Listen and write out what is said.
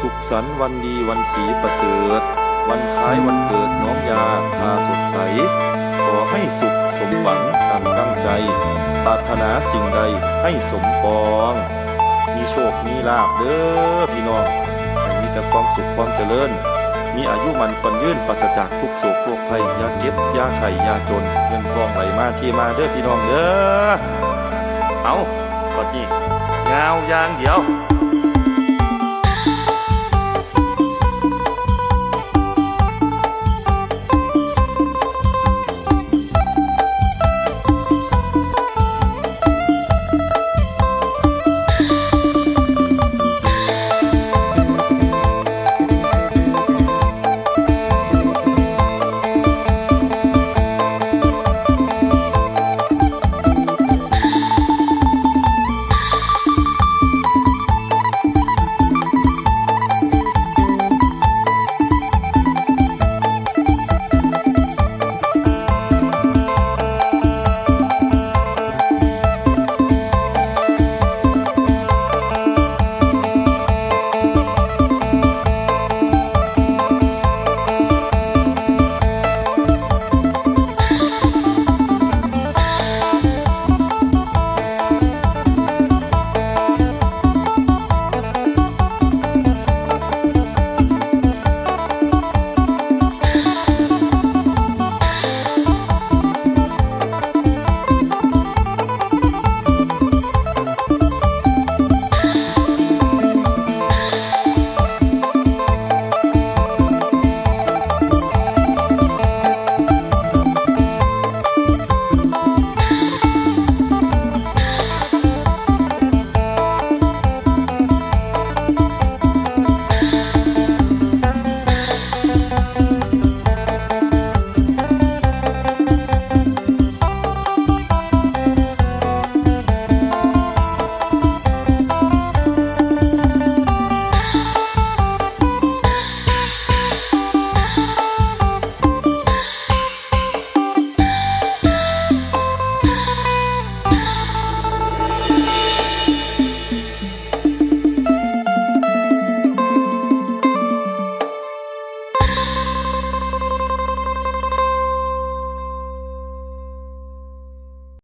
สุขสันต์วันดีวันสีประเสริฐ วันคล้ายวันเกิดน้องยาพาสดใส ขอให้สุขสมหวังดังตั้งใจ ปรารถนาสิ่งใดให้สมปอง มีโชค มีลาบเด้อพี่น้องให้มีแต่ความสุขความเจริญ มีอายุมันคนยื่นปราศจากทุกโศกโรคภัยยาเก็บยาไข่ยาจนเงินทองไหลมาที่มาเด้อพี่น้องเด้อเอาปัดนี้ยาวยางเดียว